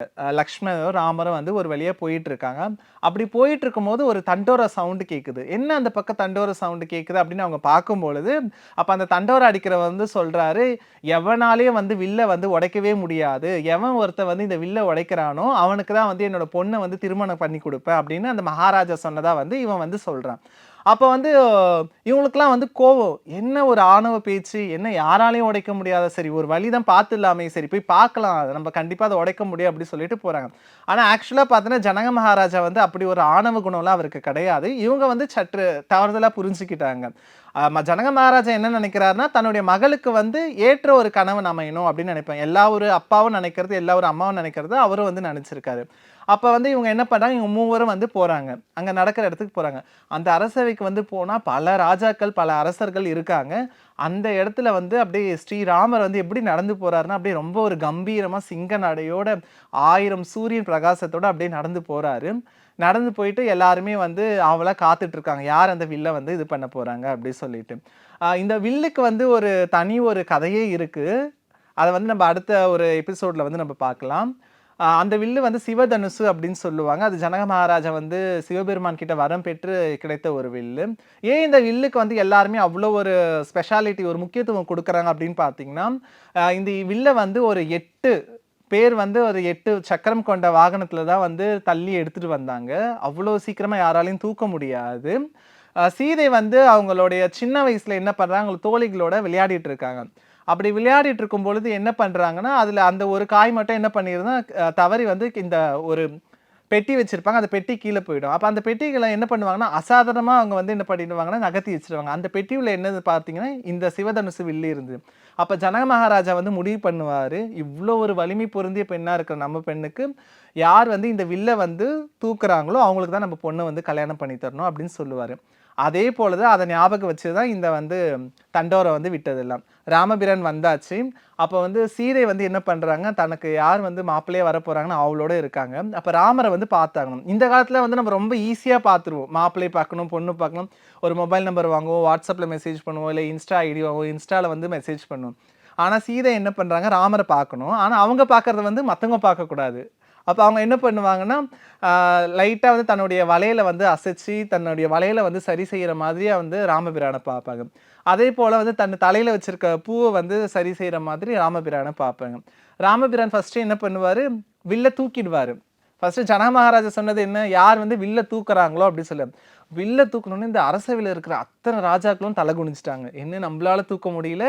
அஹ் லக்ஷ்மணரும் ராமரும் வந்து ஒரு வழியா போயிட்டு இருக்காங்க அப்படி போயிட்டு இருக்கும்போது ஒரு தண்டோர சவுண்டு கேட்குது என்ன அந்த பக்கம் தண்டோர சவுண்டு கேட்குது அப்படின்னு அவங்க பார்க்கும் பொழுது அந்த தண்டோர அடிக்கிறவர் வந்து சொல்கிறாரு எவனாலேயும் வந்து வில்லை வந்து உடைக்கவே முடியாது. எவன் ஒருத்தன் வந்து இந்த வில்லை உடைக்கிறானோ அவனுக்கு தான் வந்து என்னோட பொண்ணை வந்து திருமணம் பண்ணி கொடுப்பேன். அப்படின்னு அந்த மகாராஜா சொன்னதாக வந்து இவன் வந்து சொல்கிறான் அப்போ வந்து இவங்களுக்குலாம் வந்து கோவம். என்ன ஒரு ஆணவ பேச்சு? என்ன யாராலையும் உடைக்க முடியாத சரி ஒரு வழி தான் பார்த்துலாமே சரி போய் பார்க்கலாம். அதை நம்ம கண்டிப்பாக அதை உடைக்க முடியும் அப்படி சொல்லிட்டு போகிறாங்க ஆனால் ஆக்சுவலாக பார்த்தீங்கன்னா ஜனக மகாராஜா வந்து அப்படி ஒரு ஆணவ குணம்லாம் அவருக்கு கிடையாது. இவங்க வந்து சற்று தவறுதலாக புரிஞ்சுக்கிட்டாங்க. ஜனக மகாராஜா என்ன நினைக்கிறாருன்னா தன்னுடைய மகளுக்கு வந்து ஏற்ற ஒரு கனவு அமையணும் அப்படின்னு நினைப்பேன் எல்லா ஒரு அப்பாவும் நினைக்கிறது எல்லா ஒரு அம்மாவும் நினைக்கிறது அவரும் வந்து நினைச்சிருக்காரு. அப்போ வந்து இவங்க என்ன பண்ணுறாங்க இவங்க மூவரும் வந்து போகிறாங்க அங்கே நடக்கிற இடத்துக்கு போகிறாங்க அந்த அரசவைக்கு வந்து போனால் பல ராஜாக்கள் பல அரசர்கள் இருக்காங்க. அந்த இடத்துல வந்து அப்படியே ஸ்ரீராமர் வந்து எப்படி நடந்து போகிறாருன்னா அப்படியே ரொம்ப ஒரு கம்பீரமாக சிங்க நடையோட ஆயிரம் சூரியன் பிரகாசத்தோட அப்படியே நடந்து போகிறாரு நடந்து போயிட்டு எல்லாருமே வந்து அவளை காத்துட்டு இருக்காங்க யார் அந்த வில்லை வந்து இது பண்ண போகிறாங்க அப்படி சொல்லிட்டு. இந்த வில்லுக்கு வந்து ஒரு தனி ஒரு கதையே இருக்குது அதை வந்து நம்ம அடுத்த ஒரு எபிசோடில் வந்து நம்ம பார்க்கலாம். அந்த வில்லு வந்து சிவதனுசு அப்படின்னு சொல்லுவாங்க. அது ஜனக மகாராஜா வந்து சிவபெருமான் கிட்ட வரம் பெற்று கிடைத்த ஒரு வில்லு. ஏன் இந்த வில்லுக்கு வந்து எல்லாருமே அவ்வளோ ஒரு ஸ்பெஷாலிட்டி ஒரு முக்கியத்துவம் கொடுக்குறாங்க அப்படின்னு பார்த்தீங்கன்னா இந்த வில்லை வந்து ஒரு எட்டு பேர் வந்து ஒரு எட்டு சக்கரம் கொண்ட வாகனத்தில் தான் வந்து தள்ளி எடுத்துகிட்டு வந்தாங்க. அவ்வளோ சீக்கிரமாக யாராலையும் தூக்க முடியாது. சீதை வந்து அவங்களுடைய சின்ன வயசில் என்ன பண்ணுறாங்க அவங்க தோழிகளோட விளையாடிட்டு இருக்காங்க. அப்படி விளையாடிட்டு இருக்கும் பொழுது என்ன பண்ணுறாங்கன்னா அதில் அந்த ஒரு காய் மட்டும் என்ன பண்ணிடுதுன்னா தவறி வந்து இந்த ஒரு பெட்டி வச்சுருப்பாங்க அந்த பெட்டி கீழே போயிடும். அப்போ அந்த பெட்டிகளை என்ன பண்ணுவாங்கன்னா அசாதாரணமாக அவங்க வந்து என்ன பண்ணிடுவாங்கன்னா நகர்த்தி வச்சிருவாங்க. அந்த பெட்டியில் என்னது பார்த்தீங்கன்னா இந்த சிவதனுசு வில்லு இருந்து அப்போ ஜனக மகாராஜா வந்து முடிவு பண்ணுவார் இவ்வளோ ஒரு வலிமை பொருந்திய பெண்ணாக இருக்கிற நம்ம பெண்ணுக்கு யார் வந்து இந்த வில்லை வந்து தூக்குறாங்களோ அவங்களுக்கு தான் நம்ம பொண்ணை வந்து கல்யாணம் பண்ணி தரணும் அப்படின்னு சொல்லுவார். அதே போலது அதை ஞாபகம் வச்சு தான் இந்த வந்து தண்டோரை வந்து விட்டதெல்லாம். ராமபிரான் வந்தாச்சு. அப்போ வந்து சீதை வந்து என்ன பண்ணுறாங்க தனக்கு யார் வந்து மாப்பிள்ளையே வர அவளோட இருக்காங்க. அப்போ ராமரை வந்து பார்த்தாகணும். இந்த காலத்தில் வந்து நம்ம ரொம்ப ஈஸியாக பார்த்துருவோம். மாப்பிள்ளையை பார்க்கணும் பொண்ணு பார்க்கணும். ஒரு மொபைல் நம்பர் வாங்குவோம் வாட்ஸ்அப்பில் மெசேஜ் பண்ணுவோம் இல்லை இன்ஸ்டா ஐடி வாங்குவோம் இன்ஸ்டாவில் வந்து மெசேஜ் பண்ணுவோம். ஆனால் சீதை என்ன பண்ணுறாங்க ராமரை பார்க்கணும். ஆனால் அவங்க பார்க்குறத வந்து மற்றவங்க பார்க்கக்கூடாது. அப்போ அவங்க என்ன பண்ணுவாங்கன்னா லைட்டாக வந்து தன்னுடைய வலையில் வந்து அசைச்சு தன்னுடைய வலையில் வந்து சரி செய்கிற மாதிரியா வந்து ராமபிரானை பார்ப்பாங்க. அதே போல் வந்து தன் தலையில் வச்சுருக்க பூவை வந்து சரி செய்கிற மாதிரி ராமபிரானை பார்ப்பாங்க. ராமபிரான் ஃபஸ்ட்டு என்ன பண்ணுவார்? வில்ல தூக்கிடுவார். ஃபஸ்ட்டு ஜன மகாராஜா சொன்னது என்ன? யார் வந்து வில்ல தூக்குறாங்களோ அப்படி சொல்ல. வில்ல தூக்கணும்னு இந்த அரசவையில் இருக்கிற அத்தனை ராஜாக்களும் தலை குனிஞ்சிட்டாங்க. என்ன நம்மளால தூக்க முடியல?